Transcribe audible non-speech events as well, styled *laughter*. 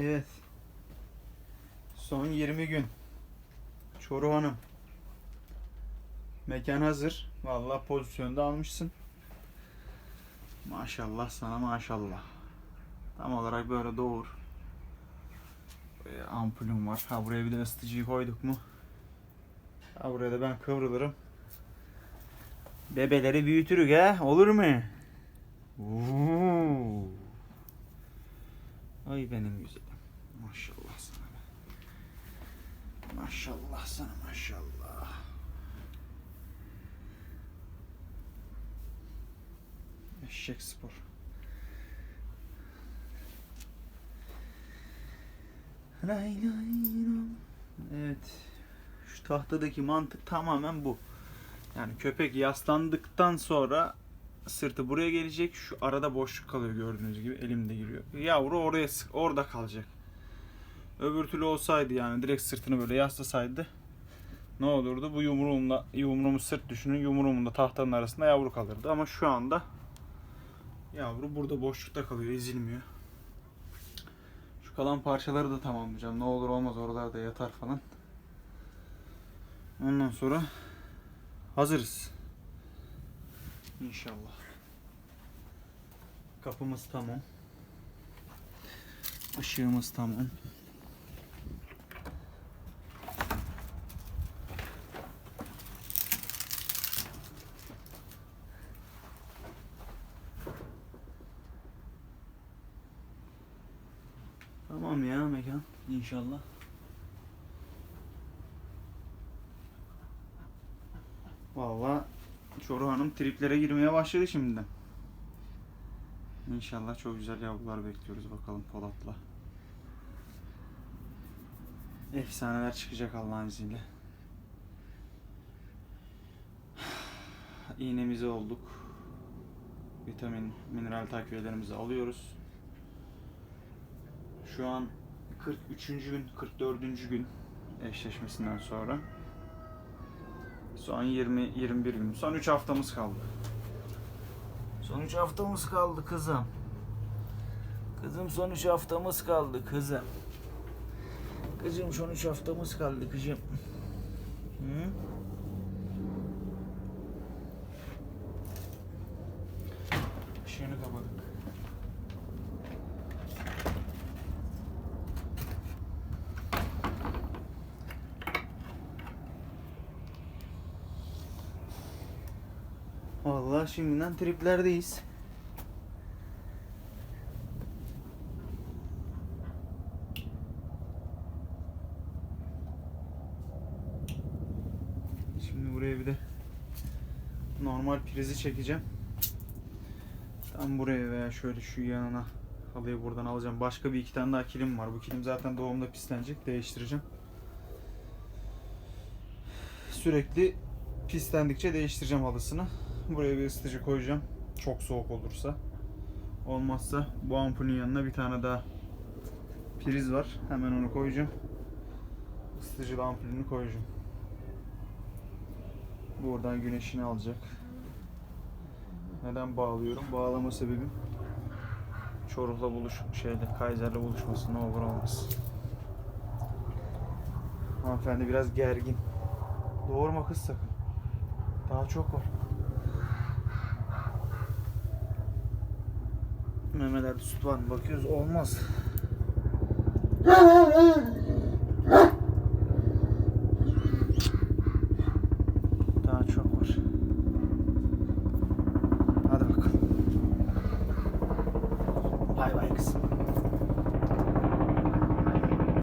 Evet. Son 20 gün. Çoruh Hanım. Mekan hazır. Vallahi pozisyonda almışsın. Maşallah sana maşallah. Tam olarak böyle doğur. Ee, ampulüm var. Ha buraya bir de ısıtıcıyı koyduk mu? Ha buraya da ben kıvrılırım. Bebeleri büyütürük ha. Olur mu? Oo. Ay benim güzelim. Maşallah sana. be. Maşallah sana maşallah. Eşek spor. Evet. Şu tahtadaki mantık tamamen bu. Yani köpek yaslandıktan sonra sırtı buraya gelecek. Şu arada boşluk kalıyor gördüğünüz gibi elimde giriyor. Yavru oraya sık orada kalacak. Öbür türlü olsaydı yani direkt sırtını böyle yaslasaydı ne olurdu? Bu yumruğumla yumruğumu sırt düşünün yumruğumla tahtanın arasında yavru kalırdı ama şu anda yavru burada boşlukta kalıyor ezilmiyor. Şu kalan parçaları da tamamlayacağım. Ne olur olmaz oralarda yatar falan. Ondan sonra hazırız. İnşallah. Kapımız tamam. Işığımız tamam. Tamam ya mekan inşallah. Vallahi Çoruh Hanım triplere girmeye başladı şimdiden. İnşallah çok güzel yavrular bekliyoruz bakalım Polat'la. Efsaneler çıkacak Allah'ın izniyle. İğnemizi olduk. Vitamin, mineral takviyelerimizi alıyoruz. Şu an 43. gün, 44. gün eşleşmesinden sonra. Son 20 21 gün. Son 3 haftamız kaldı. Son 3 haftamız kaldı kızım. Kızım son 3 haftamız kaldı kızım. Kızım son 3 haftamız kaldı kızım. Hı? Işığını kapadık. Vallahi şimdiden triplerdeyiz. Şimdi buraya bir de normal prizi çekeceğim. Tam buraya veya şöyle şu yanına halıyı buradan alacağım. Başka bir iki tane daha kilim var. Bu kilim zaten doğumda pislenecek. Değiştireceğim. Sürekli pislendikçe değiştireceğim halısını. Buraya bir ısıtıcı koyacağım. Çok soğuk olursa. Olmazsa bu ampulün yanına bir tane daha priz var. Hemen onu koyacağım. Isıtıcılı ampulünü koyacağım. Buradan güneşini alacak. Neden bağlıyorum? Bağlama sebebim Çoruh'la buluş şeyde Kaiser'le buluşması ne olur olmaz. Hanımefendi biraz gergin. Doğurma kız sakın. Daha çok var. Memelerde süt var mı? Bakıyoruz. Olmaz. *laughs*